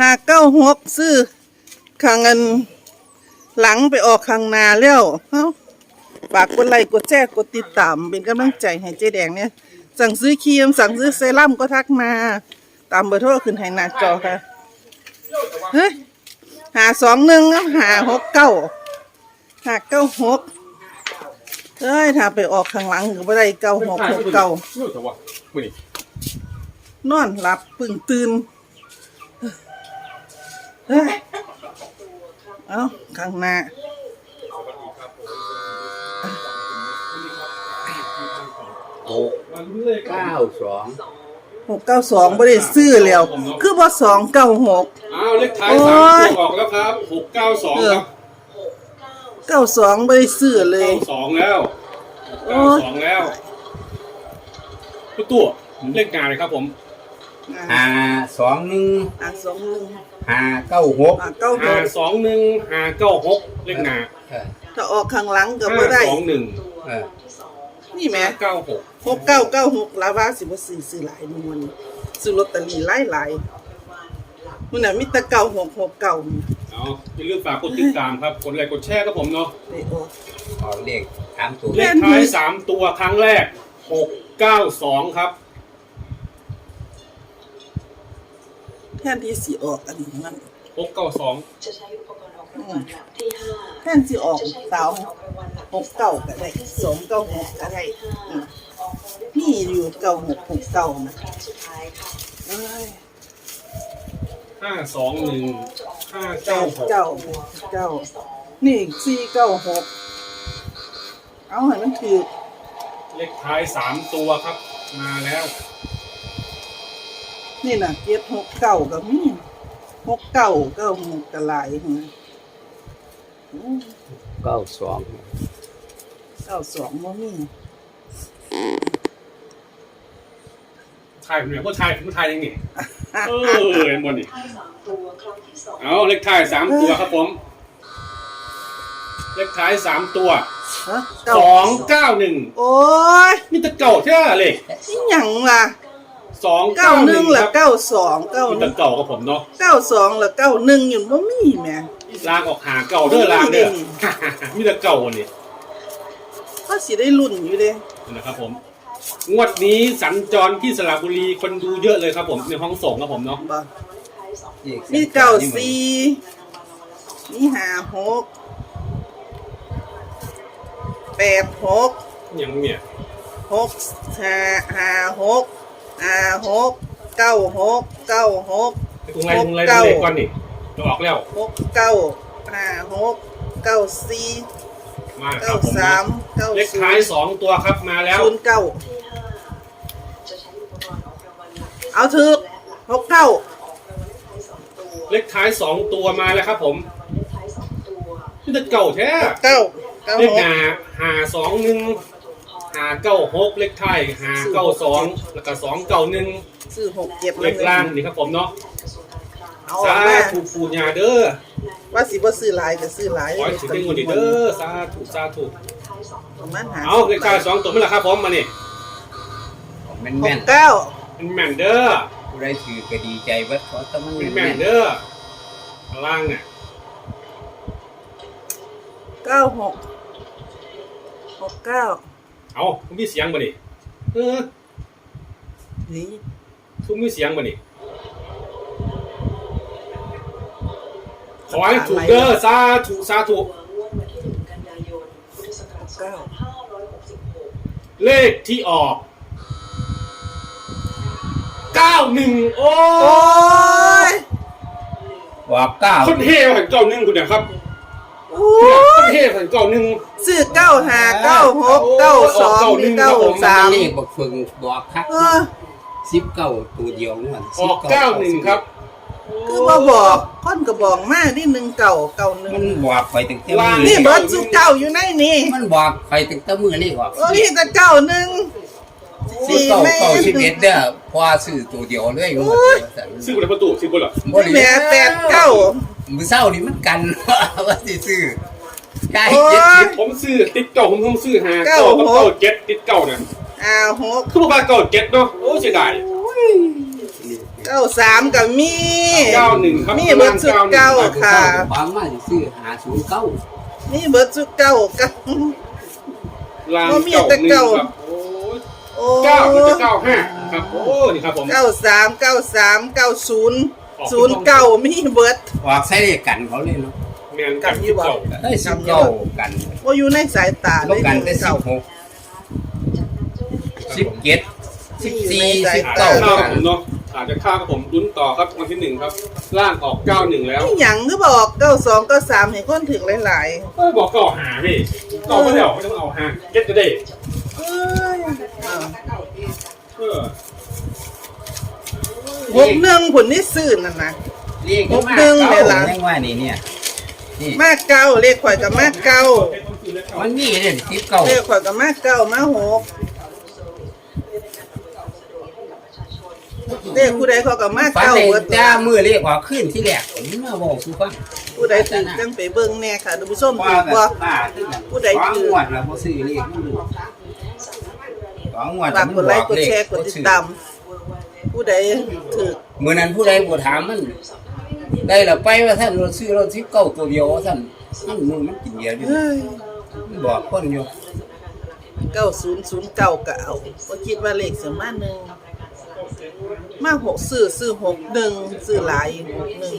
หาเก้าหกซื้อข้างเงิน หลังไปออกข้างหน้าแล้วเอ้าฝากกดไลค์กดแชร์กดติดตาม เป็นกำลังใจให้เจ๊แดงเนี่ย สั่งซื้อครีมสั่งซื้อเซรั่มก็ทักมา ตามเบอร์โทรขึ้นให้หน้าจอค่ะ เฮ้ยหาสองหนึ่งครับหาหกเก้าหาเก้าหกเอ้ยถ้าไปออกข้างหลังก็ไม่ได้เก้าหกหกเก้าเชื่อแต่ว่ามื้อนี้นอนหลับปึ่งตื่น เฮ้ยเอาข้างหน้าหกเก้าสองหกเก้าสองไม่ได้ซื้อแล้ว คือว่าสองเก้าหกอ้าวเลขท้ายโอ้สามยตัวออกแล้วครับหกเก้าสองครับเก้าสองไม่ได้ซื้อเลเก้ายสองแล้วโอ้เก้ายสองแล้วตัวตัวเลขงานเลยครับผม ห้าสองหนึ่งอะสองหนึ่งห้าเก้าหกอะเก้าหห้ากสองหนึ่งห้าเก้าหกเลขงานเออถ้าออกข้างหลังก็ห้าไม่ได้ สองหนึ่งเออนี่แหม่ห้าเก้าหกหกเก้าเก้าหกลาวาสิบสี่ซื้อหลายมวนซื้อลอตเตอรี่หลายหลายมันน่ะมีแต่เก้าหกหกเก้านี่เอาอย่าลืมฝากกดติดตามครับกดไลค์กดแชร์ครับผมเนาะนี่โอ้เอาเลขสามตัวเลขท้ายสามตัวครั้งแรกหกเก้าสองครับ แทนที่สิออกอันนี้มันหกเก้าสองจะใช้อุปกรณ์ออกรางวัลหลักที่ห้าแทนสิออกจะใช้อุปสากวรณ์ออกรางวัลหลักหกเก้าก็ได้สองเก้าหกก็ได้อืมนี่อยู่เก้าหกหกเก้านะครั้งสุดท้ายค่ะเอ้ยห้าสองหนึ่งห้าแปเก้าดหกเก้าเก้านี่สี่เก้าหกเอาให้มันถือเลขท้ายสามตัวครับ มาแล้ว นี่น่ะเจ็ดหกเก้าก็มีหกเก้าเก้าหกก็หลายหัวอืมเก้าสองเก้าสองบ่มีทายผมเนี่ยก็ทายผมทายยังไงเออเห็นบนนี่ท้ายสามตัวครั้งที่สองเอาเลขท้ายสามตัวครับผม เลขท้ายสามตัวฮะเก้าสองเก้าหนึ่งโอ้ยนี่ตะเก่าใช่ไหมเลขนี่หยังล่ะ สองเก้าเก้าหหนึ่นึ่งงละครับเก้าสองเก้านี่หนึ่ตะงเก่ากับผมเนาะเก้าสองละเก้าหนึ่งอยู่บ่มีแหม่ลางออกหาเก่าเด้อลางเด้อมีตะเก่าวันนี้ก็สิได้รุ่นอยู่เด้นะครับผม งวดนี้สัญจรที่สระบุรีคนดูเยอะเลยครับผมในห้องส่งครับผมเนาะบ่ท้ายสองเลขมีเก้าสี่มีห้าหกแปดหกยังเนี่ยหกห้าห้าหก ห้าหกเก้าหกเก้าหกไอ้ตรงไรตรงไรตรงเลขก่อนนี่จะออกแล้ว หกเก้าห้าหกเก้าสี่มาคเก้ารับผมสามเก้าเลขศูท้ายนย์สองตัวครับมาแล้ว ศูนย์เก้าที่ห้าจะใช้อุปกรณ์ออกรางวัลหลักที่เอาถือและหลักหกเก้าออกรางวัลเลขท้ายสองตัวเลขท้ายสองตัวมาแล้วครับ ผมรางวัลเลขท้ายสองตัวนี่ตะเก่าแท้เก้าเก้าเลขหกหาหาสองหนึ่งปฐมพรหาเก้าหกเลขท้ายหาเก้าสองแล้วก็สองเก้าหนึ่งซื้อหกเจ็ดเลขล่างนี่ครับผมเนาะกระทรวงการคลังเอาสาออกมาธุปูญาเด้อว่าสิบ่ซื้อหลายก็ซื้อหลายขอให้ถึงได้เงินดีเด้อสาธุสาธุท้ายสองประมาณหาเอาเลขท้ายสองตัวไม่ละครับผมมานี่แม่นหแม่กนเก้าเป็นแม่นเด้อผู้ใดถือก็ดีใจเว่าเพราะต้องมันเป็นแม่แม่นนเด้อข้างล่างเนี่ยเก้าหกหกเก้า เอาคุณมีเสียงบ่นี่เออนี่คุณมีเสียงบ่นี่ขอให้ถูกเด้อสาธุสาธุงวดวันที่หนึ่งกันยายนพุทธศักราชสองพันห้าร้อยหกสิบหกเลขที่ออก91โอ้โอ้ยบอกเก้าคนเฮ่หันเก้าหนึ่งคุณเนี่ยครับ โอ้คนยเฮ่หันเก้าหนึ่ง ซื้อเก้าห้าเก้าหกเก้าสองมีเก้าสามเลขบอกฝึงบอกคักเออสิบเก้าตัวเดียวนั่นออกเก้าหนึ่งครับ คือมาบอกค่อนก็บอกมาที่หนึ่งเก่าเก่าหนึ่งมันบอกไปตั้งแต่ว่ามือนี่เบิร์ดสุเก่าอยู่ในนี่มันบอกไปตั้งแต่มือนี่บอกโอ้ยแต่เก่าหนึ่งซื้อเก้าเก้าสิบเอ็ดเด้อพอซื้อตัวเดียวเลยงวดเดียวสั่นซื้อคนละประตูซื้อคนละบ่ได้แหม่แปดเก้า มือเศร้านี่มันกันว่าสิซื้อใกล้โอ้เจ็ดยสิบผมซื้อติดเก่าผมต้องซื้อหาเก้าเก่ากับหกเก่าเจ็ดติดเก่าเนี่ยอ่าหกคือบอกว่าเก่าเจ็ดเนาะโอ้เสียดายเเก้าสามกับมีเก้าหนึ่งครับมีเบิร์ดสุดเก้าค่ะบางมาซื้อหาศูนย์เก้ามีเบิร์ดสุดเก้ากับลางบ่มีเก้าแต่หนึ่งเก้าครับโอ้ยโอ้เก้ามันจะเก้าห้าครับโอ้นี่ครับผมเก้าสามเก้าสามเก้าศูนย์ ศูนย์เก้ามีเบิร์ดออกใส่เลขกันเขาเลยเนาะแมนกันที่เก้าได้สิบเก้ากันว่าอยู่ในสายตาแล้วกันได้สิเก้าบหกสิบเจ็ดสิบสี่สิบอาจจะเก้าเข้ากักันบผมเนาะอาจจะเข้ากับผมลุ้นต่อครับวันที่หนึ่งครับ ล่างออกเก้าหนึ่งแล้วนี่หยังก็บอกเก้าสองเก้าสามเห็นคนถึงหลายเอ้ยบอกเก้าหาพี่เก้าไม่ได้ออกไม่ต้องเอาหาเก็ตก็ได้ ๆเอ้ยอ้าว เออ หกหนึ่งผลนี่ซื่อนั่นนะเรียกหกหนึ่งเนี่ยล่ะ ยังว่านี่เนี่ย นี่มากเก้าเลขข่อยกับมากเก้ามันมีเนี่ยสิบเก้าเลขข่อยกับมากเก้ามาหกเลขผู้ใดเขากับมากฝันเก้าเลยเบิดจ้ามือเรียกว่าขึ้นที่แรกผมมาบอกสุฟังผู้ใดถึงจังไปเบิ่งแน่ค่ะท่านผู้ชมว่าถือกันว่า บ้าขึ้นกันผู้ใดสองถืองวดแล้วบ่ซื้อเลขมันดูสองงวดฝากกดไลค์กดแชร์กดติดตาม ผู้ใดถือมื้อนั้นผู้ใดบ่ถามมัน ได้แล้วไปว่าท่านรถซื้อรถสิบเก้าตัวเดียวว่าท่านมันมึงมันกินเดียวอยู่เฮ้ยมันบอกคนอยู่เก้าศูนย์ศูนย์เก้าก็เอาว่าคิดว่าเลขสมาหนึ่งมาหกซื้อซื้อหกหนึ่งซื้อหลายหกหนึ่ง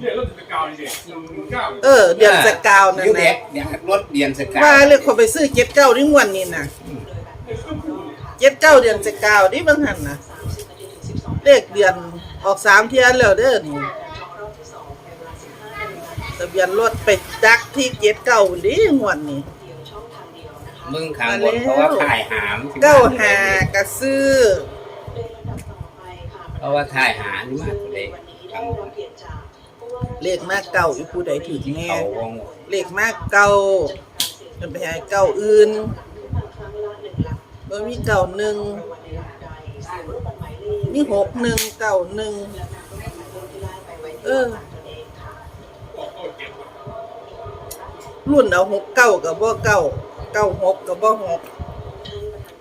เดี๋ยวเราจะไปเก้าเด็กหนึ่งเก้าเออเดือนสกาวนั่นอยู่นะเด็กอยากรถเรียนสกาวว่าเลยเขาไปซื้อเจ็ดเก้าที่วันนี้นะ เจ็ดเก้าเดือนสกาวที่บางหันนะเลขเดือนออกสามเทียนแล้วเด้อนี่ทะเบียนรถไปดักที่เจ็ดเก้าดิงวดนี้มึงขางบนเพราะว่าถ่ายหามเก้าหากระซื้อเพราะว่าถ่ายหานี่มากเลยขางบนเลขมากเก่าอีผู้ใดถือแน่เขาวงเลขมากเก่าเป็นไปหาเก่าอื่น บ่มีเก่าหนึ่งมีหกหนึ่งเก่าหนึ่งเออรุ่นเอาหกเก้ากับบ่เก้าเก้าหกกับบ่หก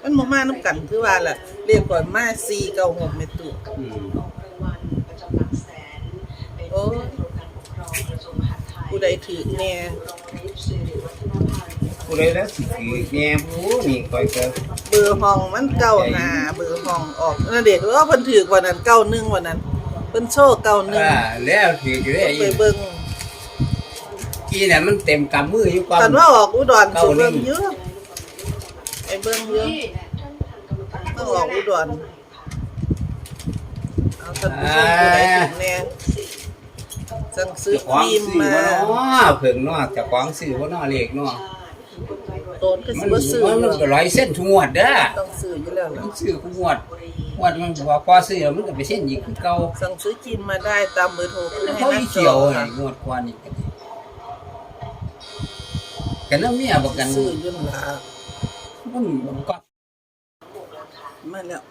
มันบ่มาน้ำกันคือว่าล่ะเรียกก่อนมาสี่เก้าหกเมตุอืมโอ้ยผู้ใดถือแน่ผู้ใดแล้วสิคือแง่ผู้นี่คอยเจอ เบอร์ห้องมันเก้าหาเบอร์ห้องออกนั่นเด็กว่าเพิ่นถือกว่านั้นเก้าหนึ่งวันนั้นเพิ่นโชว์เก้าหนึ่งอ่าแล้วถืออยู่ได้ไปเบิ่งกี่น่ะมันเต็มกำมืออยู่ความตอนว่าออกอุดรเก้าสิหนึ่เบิ่งงเยอะไปเบิ่งเยอะต้องออกอุดรเอาท่านผู้ชมผู้ใดถือแน่สั่งซื้อเจะคของรีมซื้อมาว่าเนาะเพิ่งเนาะเจะของซื้อว่าเนาะเลขเนาะ โตนก็สิมันบ่ซื้อมันมันก็ร้อยเส้นทุกงวดเด้อต้องซื้ออยู่แล้วล่ะมันซื้อทุกงวดงวดมันพอพอซื้อแล้วมันก็ไปเส้นอีกคือเก่าสั่งซื้อกินมาได้ตามเบอร์โทรขึ้นให้เขาหน้าอีจเขียวอไอ้ค่ะงวดกว่านี่ก็ดีกันน้ำเมียบอกกันซื้ออยุ่นนละมันก็มาแล้ว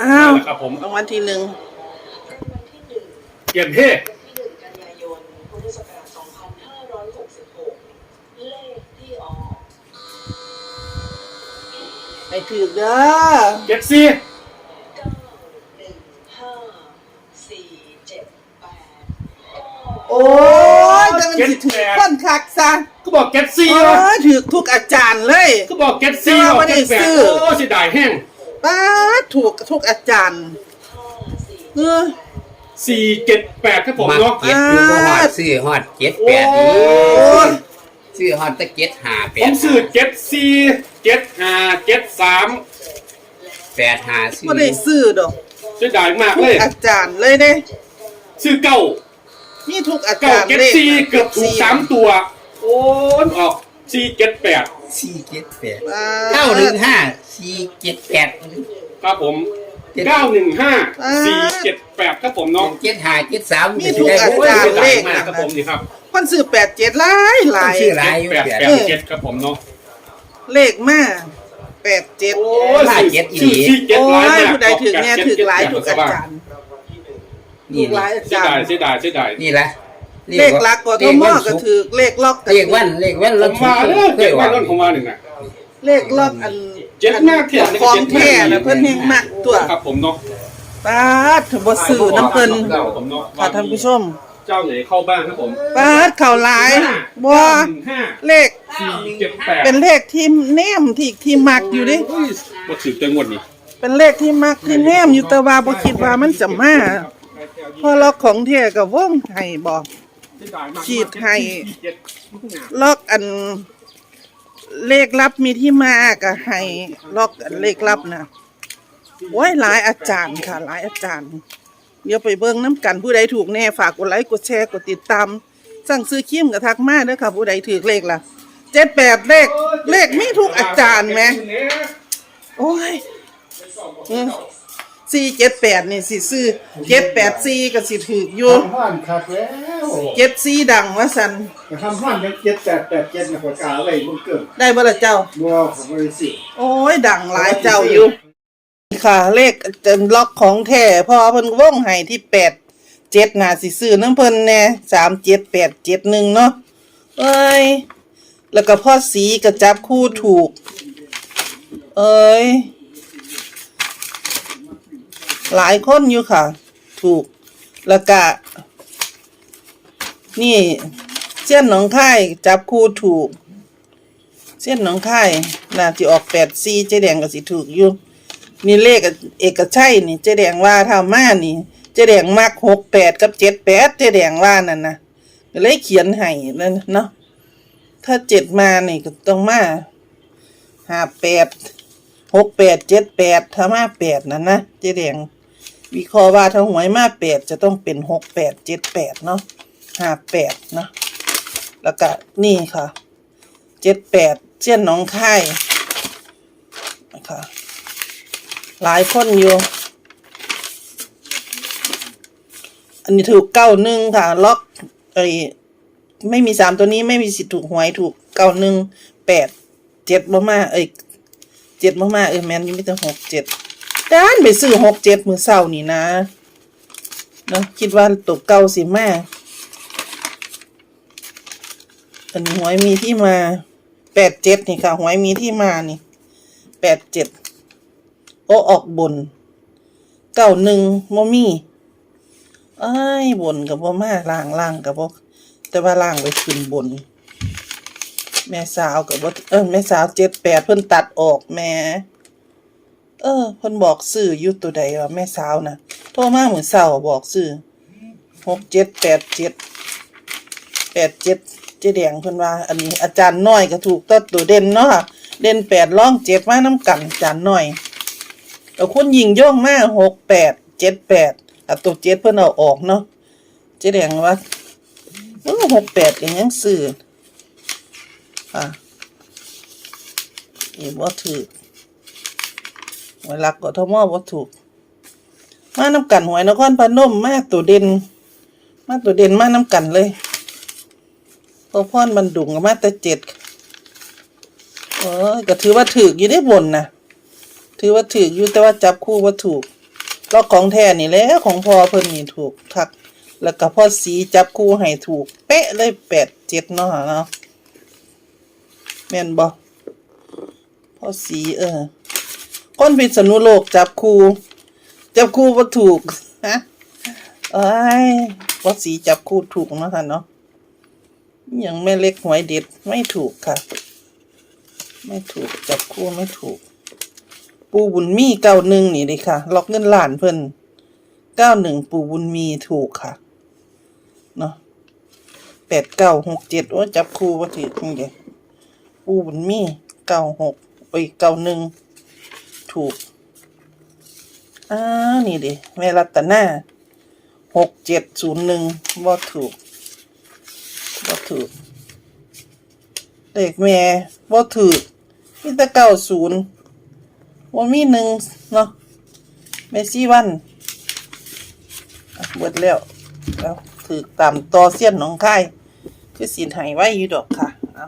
อ้าวครับผมรางวัลที่หนึ่งเปลี่ยนเพศที่หนึ่งกันยายนพุทธศักราช2566 เลขที่ออก ให้ถือเด้อเจ็ดสี่เก้าหนึ่งห้าสี่เจ็ดแปดเก้าโอ้ยจะมันสิถือคนคักซะก็บอกเจ็ดสี่โอ้วะยถือทุกอาจารย์เลย ก็บอกเจ็ดสี่แต่ว่าบอกไม่ได้เจ็ดแปดซื้อโอ้เสียดายแห้งป้าดถูกทุกอาจารย์เออ สี่เจ็ดแปดครับผมมาเนาะเก็ตอยู่บ่ฮอดซื้อฮอดเจ็ดแปดโอ้นี่ย ซื้อฮอดแตะเก็ตห้าแปผดมซื้อเจ็ดสี่เจ็ดห้าเจ็ดสามแปดห้าซื้อไม่ได้ซื้อดอกเสียดายมากทุเลกย อาจารย์เลยเด้ซื้อเก้านี่ทุกอาเก้าจารย์เจ็ดเลขสี่เกือบถูกสามตัว โอ้ยออกสี่เจ็ดแปดสี่เจ็ดแปดป้าดเก้าหนึ่งห้าสี่เจ็ดแปดครับผม เจ็ดเก้าหนึ่งห้าอ่าสี่เจ็ดแปดครับผมเนาะเจ็ดห้าเจ็ดสามมีทุกอาโอ้ยจารย์เสียดาเลยขมากครับผมนี่ครับคนซื้อแปดเจ็ดหลายหลาย ชื่อหลายอยู่แปดแปดแปดเจ็ดครับผมเนาะเลขมาแปดเจ็ดโอ้ยหลายเจ็ดอีหลีชื่อสี่เจ็ดโอ้หลายยมากผู้ใดถึงเนี่ยถึงหลายถูกอาจารย์นี่ถูกหลายอาเสียจารดายย์เสียดายเสียดายนี่แหละเลขหลักกทมก็ถือเลขล็อกก็เลถืขวันเลขวันผเรามมาเด้อเจ็ดวันนั้นผมมาหนึ่งน่ะเลขล็อกอัน เจ็ดมากเถียงของแท้นะเพิ่นเฮงมักตัวครับผมเนาะปาดถือบ่ซื้อน้ำเพิ่นครับผมเนาะค่ะท่านผู้ชมเจ้าไหนเข้าบ้างครับผมปาดเข่าหลายบ่หนึ่งห้าเลขสี่เจ็ดแปดเป็นเลขที่แนมที่ที่มักอยู่เดิบ่ถือจังหวัดนี้เป็นเลขที่มักที่แนมอยู่แต่ว่าบ่คิดว่ามันจะมาเพอล็อกของแท้ก็วงให้บ่ ขีดให้ ล็อกอัน เลขลับมีที่มาก็ให้ล็อกเลขลับนะโอ้ยหลายอาจารย์ค่ะ หลายอาจารย์ เดี๋ยวไปเบิ้งน้ำกันผู้ใดถูกแน่ฝากกดไลค์กดแชร์กดติดตาม สั่งซื้อคิมกับทักมาเด้อค่ะผู้ใดถือเลขล่ะเจ็ดแปดเลขเลขมีทุกอาจารย์ไหมโอ้ย สี่เจ็ดแปดนี่สิซื้อเจ็ดแปดสี่ก็สิถืออยู่ทำห้อนคักแล้วเจ็ดสี่ดังว่าสันแต่ทำห้อนยังเจ็ดแปดแปดเจ็ดนะหัวกาไว้บนเกิดได้บ่ละเจ้าบัวของบริสิโอ้ยดังหลายเจ้าอยู่ค่ะ เลขเต็มล็อกของแท้พอเพิ่นวงให้ที่แปดเจ็ดน่าสิซื้อน้ำเพิ่นแน่สามเจ็ดแปดเจ็ดหนึ่งเนาะเอ้ย แล้วก็พ่อสีก็จับคู่ถูก เอ้ย หลายคนอยู่ค่ะ ถูกแล้วก็นี่เส้นหนองค่ายจับคู่ถูก เส้นหนองคายน่าจะออกแปดซีเจ๊แดงก็สิถูกอยู่นี่เลขเอกชัยนี่เจ๊แดงว่าทำมานี่เจ๊แดงมากหกแปดกับเจ็ดแปดเจ๊แดงว่านั่นนะก็เลยเขียนให้นั่นเนาะถ้าเจ็ดมานี่ก็ต้องมาห้าแปดหกแปดเจ็ดแปดถ้ามาแปดนั่นนะเจ๊แดง วิเคราะห์ว่าถ้าหวยมาแปดจะต้องเป็นหกแปดเจ็ดแปดเนาะห้าแปดเนาะแล้วก็นี่ค่ะเจ็ดแปดเส้ยนหนองคายนะคะหลายคนอยู่ อันนี้ถูกเก้าหนึ่งค่ะ ล็อกไอ้ไม่มีสามตัวนี้ไม่มีสิทธิ์ถูกหวยถูกเก้าหนึ่งแปดเจ็ดบ่มาเอ้ยเจ็ดบ่มาเออแมนยังไม่ต้องหกเจ็ด ด้านไปซื้อหกเจ็ดมือเศร้านี่นะเนาะคิดว่าตกเก้าสิมาอันนี้หวยมีที่มาแปดเจ็ดนี่ค่ะหวยมีที่มานี่แปดเจ็ดโอออกบนเก้าหนึ่งโมมี่ไอ้บนกับบ่มาล่างล่างกับบ่แต่ว่าล่างไปขึ้นบน แม่สาวกับบ่เออแม่สาวเจ็ดแปดเพิ่นตัดออกแม่ เออเพิ่นบอกซื้ออยู่ตัวใดวะแม่สาวนะโทรมาเหมือนเสาบอกซื้อหกเจ็ดแปดเจ็ดแปดเจ็ดเจแดงเพิ่นว่า อันนี้อาจารย์น้อยก็ถูกตัดตัวเด่นเนาะเด่นแปดร่องเจ็ดมาน้ำกันอาจารย์น้อยแต่คุณยิงโย่งมาหกแปดเจ็ดแปดอะตัวเจ็ดเพิ่นเอาออกเนาะเจ๊แดงว่าเออหกแปดอย่างยังซื้ออะอีบ่ถือ เวลากทมบ่ถูกมาน้ำกันหวยนครพนมมาตัวเด่นมาตัวเด่นมาน้ำกันเลยพอพรบันดุงก็มาแต่เจ็ดเออก็ถือว่าถืออยู่ได้บนนะถือว่าถืออยู่แต่ว่าจับคู่ว่าถูกล็อกของแท้นี่แล้วของพ่อเพิ่นนี่ถูกทัก แล้วก็พ่อสีจับคู่ให้ถูก เป๊ะเลยแปดเจ็ดเนาะเนาะแม่นบ่พ่อสีเออ คนพิษณุโลกจับคู่ จับคู่ว่าถูกฮะเอ้ยพ่อสีจับคู่ถูกเนาะค่ะเนาะยังไม่เล็กหวยเด็ดไม่ถูกค่ะ ไม่ถูกจับคู่ไม่ถูก ปูบุญมีเก้าหนึ่งนี่เลยค่ะ ล็อกเงินล้านเพิ่นเก้าหนึ่งปูบุญมีถูกค่ะเนาะแปดเก้าหกเจ็ดโอ้จับคู่ว่าถือนี่เดียปูบุญมีเก้าหกไปเก้าหนึ่ง ถูกอ้าวนี่ดิแม่รัตนาหกเจ็ดศูนย์หนึ่งว่ถูกบ่ถือเลขแม่บ่ถือมีแต่เก้าศูนย์บ่มีหนึ่งเนาะแม่ซี่วันเบิดแล้วแล้วถือตามต่อเสี้ยนหนองคายคือสินหายไว้อยู่ดอกค่ะเอา